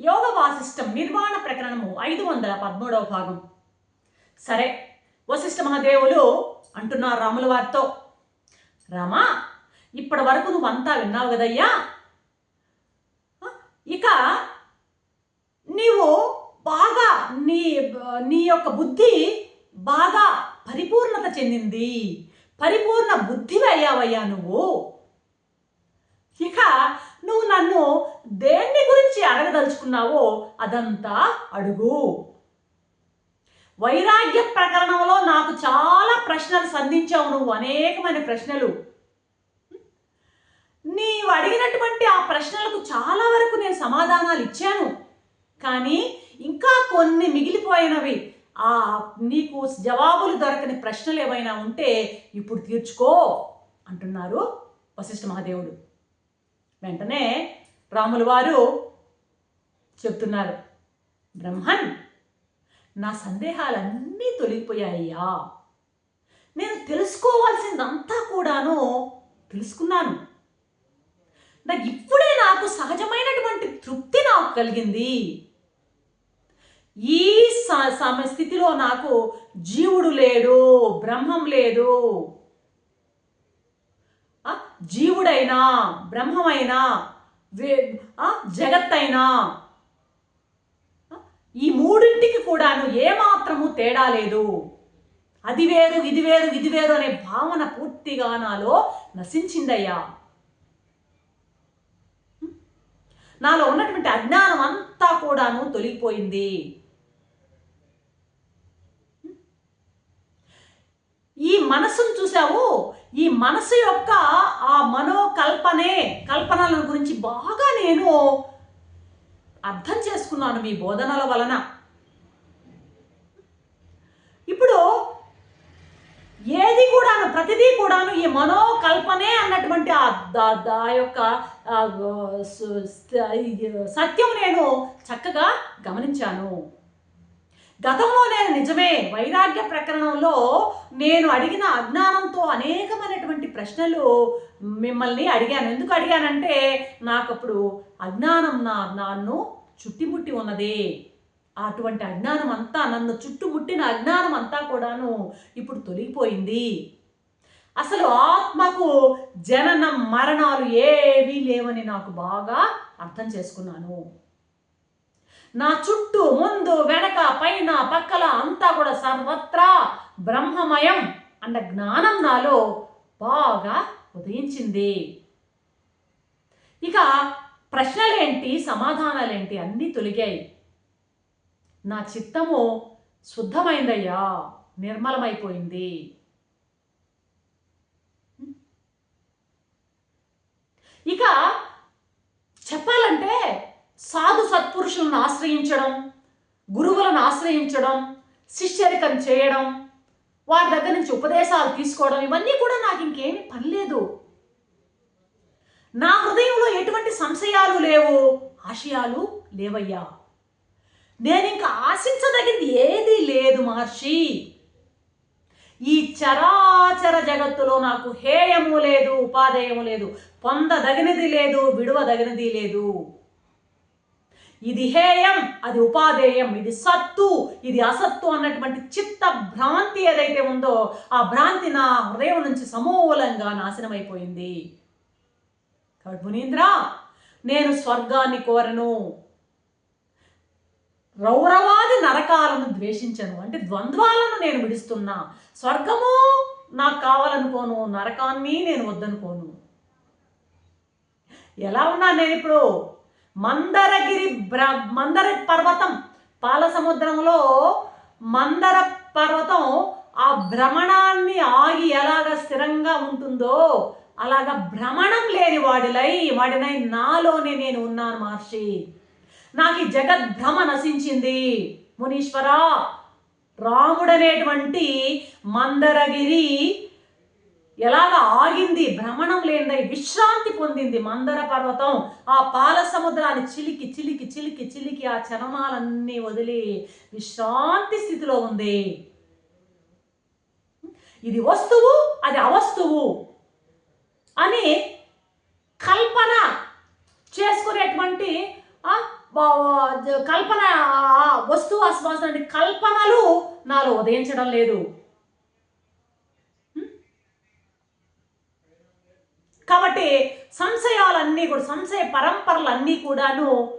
యోగ వాసిష్టం నిర్వాణ ప్రకరణము ఐదు వందల పదమూడవ భాగం. సరే వశిష్ఠ మహాదేవులు అంటున్నారు రాముల వారితో. రామా ఇప్పటి వరకు నువ్వంతా విన్నావు కదయ్యా? ఇక నీవు బాగా నీ నీ యొక్క బుద్ధి బాగా పరిపూర్ణత చెందింది. పరిపూర్ణ బుద్ధివి అయ్యావయ్యా నువ్వు. ఇక నువ్వు నన్ను దేన్ని గురించి అడగదలుచుకున్నావో అదంతా అడుగు. వైరాగ్య ప్రకరణంలో నాకు చాలా ప్రశ్నలు సంధించావు నువ్వు అనేకమైన ప్రశ్నలు. నీవు అడిగినటువంటి ఆ ప్రశ్నలకు చాలా వరకు నేను సమాధానాలు ఇచ్చాను. కానీ ఇంకా కొన్ని మిగిలిపోయినవి. ఆ నీకు జవాబులు దొరకని ప్రశ్నలు ఏమైనా ఉంటే ఇప్పుడు తీర్చుకో అంటున్నారు వశిష్ఠ మహాదేవుడు. వెంటనే రాముల వారు చెప్తున్నారు బ్రహ్మన్ నా సందేహాలన్నీ తొలగిపోయాయ్యా. నేను తెలుసుకోవాల్సిందంతా కూడాను తెలుసుకున్నాను. నాకు ఇప్పుడే నాకు సహజమైనటువంటి తృప్తి నాకు కలిగింది. ఈ స- స్థితిలో నాకు జీవుడు లేడు బ్రహ్మం లేదు. జీవుడైనా బ్రహ్మమైనా జగత్తైనా. ఈ మూడింటికి కూడాను ఏమాత్రము తేడా లేదు. అది వేరు ఇది వేరు ఇది వేరు అనే భావన పూర్తిగా నాలో నశించిందయ్యా. నాలో ఉన్నటువంటి అజ్ఞానం అంతా కూడాను తొలగిపోయింది. ఈ మనసును చూసావు ఈ మనసు యొక్క ఆ మనోకల్పనే కల్పనల గురించి బాగా నేను అర్థం చేసుకున్నాను మీ బోధనల వలన. ఇప్పుడు ఏది కూడాను ప్రతిదీ కూడాను ఈ మనోకల్పనే అన్నటువంటి ఆ ఆ యొక్క సత్యం నేను చక్కగా గమనించాను. గతంలో నేను నిజమే వైరాగ్య ప్రకరణంలో నేను అడిగిన అజ్ఞానంతో అనేకమైనటువంటి ప్రశ్నలు మిమ్మల్ని అడిగాను. ఎందుకు అడిగానంటే నాకు అప్పుడు అజ్ఞానం నా నన్ను చుట్టుముట్టి ఉన్నది. అటువంటి అజ్ఞానం అంతా నన్ను చుట్టుముట్టిన అజ్ఞానం అంతా కూడాను ఇప్పుడు తొలగిపోయింది. అసలు ఆత్మకు జననం మరణాలు ఏవీ లేవని నాకు బాగా అర్థం చేసుకున్నాను. నా చుట్టూ ముందు వెనక పైన పక్కల అంతా కూడా సర్వత్రా బ్రహ్మమయం అన్న జ్ఞానం నాలో బాగా ఉదయించింది. ఇక ప్రశ్నలేంటి సమాధానాలేంటి అన్నీ తొలిగాయి. నా చిత్తము శుద్ధమైందయ్యా నిర్మలమైపోయింది. సత్పురుషులను ఆశ్రయించడం గురువులను ఆశ్రయించడం శిష్యరికం చేయడం వారి దగ్గర నుంచి ఉపదేశాలు తీసుకోవడం ఇవన్నీ కూడా నాకు ఇంకేమీ పని లేదు. నా హృదయంలో ఎటువంటి సంశయాలు లేవు ఆశయాలు లేవయ్యా. నేను ఇంకా ఆశించదగింది ఏదీ లేదు మహర్షి. ఈ చరాచర జగత్తులో నాకు హేయము లేదు ఉపాధేయము లేదు పొందదగినది లేదు విడువదగినది లేదు. ఇది హేయం అది ఉపాధేయం ఇది సత్తు ఇది అసత్తు అన్నటువంటి చిత్త భ్రాంతి ఏదైతే ఉందో ఆ భ్రాంతి నా హృదయం నుంచి సమూలంగా నాశనమైపోయింది. కాబట్టి మునీంద్ర నేను స్వర్గాన్ని కోరను. రౌరవాది నరకాలను ద్వేషించను. అంటే ద్వంద్వాలను నేను విడుస్తున్నా. స్వర్గము నాకు కావాలనుకోను నరకాన్ని నేను వద్దనుకోను. ఎలా ఉన్నా నేను ఇప్పుడు మందరగిరి బ్ర మందర పర్వతం పాల సముద్రంలో మందర పర్వతం ఆ భ్రమణాన్ని ఆగి ఎలాగ స్థిరంగా ఉంటుందో అలాగా భ్రమణం లేని వాడిలై వాడినై నాలోనే నేను ఉన్నాను మహర్షి. నాకు ఈ జగద్భ్రమ నశించింది. మునీశ్వర రాముడనేటువంటి మందరగిరి ఎలాగ ఆగింది? భ్రమణం లేనిదై విశ్రాంతి పొందింది మందర పర్వతం. ఆ పాల సముద్రాన్ని చిలికి చిలికి చిలికి చిలికి ఆ చరమాలన్నీ వదిలి విశ్రాంతి స్థితిలో ఉంది. ఇది వస్తువు అది అవస్తువు అని కల్పన చేసుకునేటువంటి కల్పన వస్తువు అసలు కల్పనలు నాలో ఉదయించడం లేదు. కాబట్టి సంశయాలన్నీ కూడా సంశయ పరంపరలన్నీ కూడాను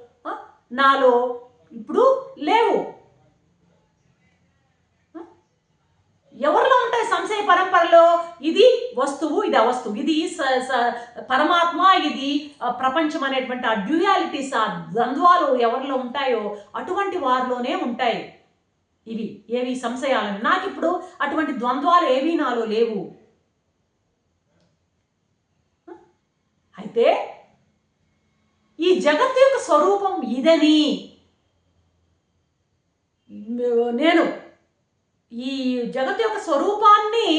నాలో ఇప్పుడు లేవు. ఎవరిలో ఉంటాయి సంశయ పరంపరలో? ఇది వస్తువు ఇది అవస్తువు. ఇది స- స- పరమాత్మ ఇది ప్రపంచం అనేటువంటి ఆ డ్యూయాలిటీస్ ఆ ద్వంద్వాలు ఎవరిలో ఉంటాయో అటువంటి వారిలోనే ఉంటాయి. ఇవి ఏవి సంశయాలని? నాకు ఇప్పుడు అటువంటి ద్వంద్వాలు ఏవీ నాలో లేవు. అయితే ఈ జగత్తు యొక్క స్వరూపం ఇదని నేను ఈ జగత్తు యొక్క స్వరూపాన్ని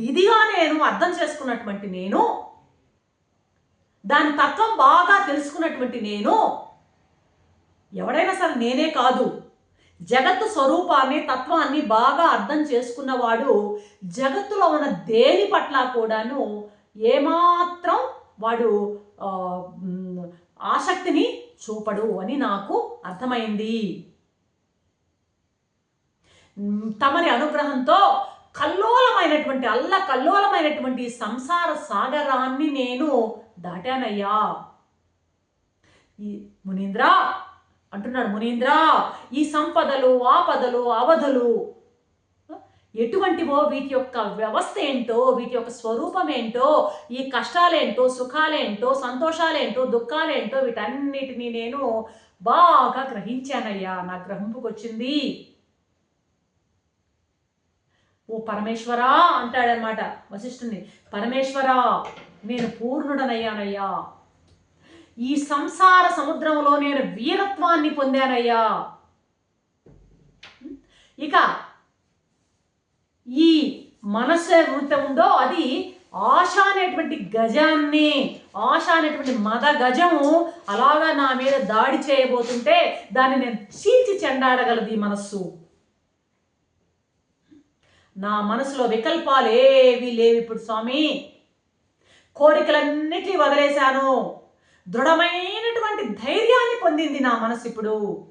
ఇదిగా నేను అర్థం చేసుకున్నటువంటి నేను దాని తత్వం బాగా తెలుసుకున్నటువంటి నేను ఎవడైనా సరే నేనే కాదు. జగత్తు స్వరూపాన్ని తత్వాన్ని బాగా అర్థం చేసుకున్నవాడు జగత్తులో ఉన్న దేని పట్ల కూడాను ఏమాత్రం వాడు ఆసక్తిని చూపడు అని నాకు అర్థమైంది. తమరి అనుగ్రహంతో కల్లోలమైనటువంటి అల్ల కల్లోలమైనటువంటి సంసార సాగరాన్ని నేను దాటానయ్యా. ఈ మునీంద్ర అంటున్నాడు మునీంద్ర ఈ సంపదలు ఆపదలు అవధులు ఎటువంటివో వీటి యొక్క వ్యవస్థ ఏంటో వీటి యొక్క స్వరూపం ఏంటో ఈ కష్టాలేంటో సుఖాలేంటో సంతోషాలేంటో దుఃఖాలేంటో వీటన్నిటినీ నేను బాగా గ్రహించానయ్యా. నా గ్రహింపుకొచ్చింది ఓ పరమేశ్వరా అంటాడనమాట వశిష్ఠుని పరమేశ్వరా నేను పూర్ణుడనయ్యానయ్యా. ఈ సంసార సముద్రంలో నేను వీరత్వాన్ని పొందానయ్యా. ఇక మనసు ఏమైతే ఉందో అది ఆశ అనేటువంటి గజాన్ని ఆశ అనేటువంటి మద గజము అలాగా నా మీద దాడి చేయబోతుంటే దాన్ని నేను చీల్చి చెండాడగలది ఈ మనస్సు. నా మనసులో వికల్పాలు ఏవి లేవు ఇప్పుడు స్వామి. కోరికలన్నిటినీ వదిలేశాను. దృఢమైనటువంటి ధైర్యాన్ని పొందింది నా మనసు ఇప్పుడు.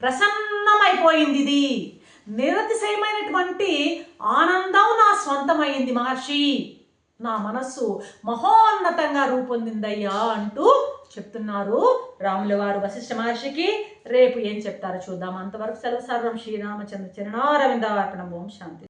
ప్రసన్నమైపోయింది ఇది. నిరతిశయమైనటువంటి ఆనందం నా స్వంతమైంది మహర్షి. నా మనస్సు మహోన్నతంగా రూపొందిందయ్యా అంటూ చెప్తున్నారు రాముల వారు వశిష్ఠ మహర్షికి. రేపు ఏం చెప్తారో చూద్దాం. అంతవరకు సెలవు సర్వం శ్రీరామచంద్ర చరణారవిందార్పణం. ఓం శాంతి.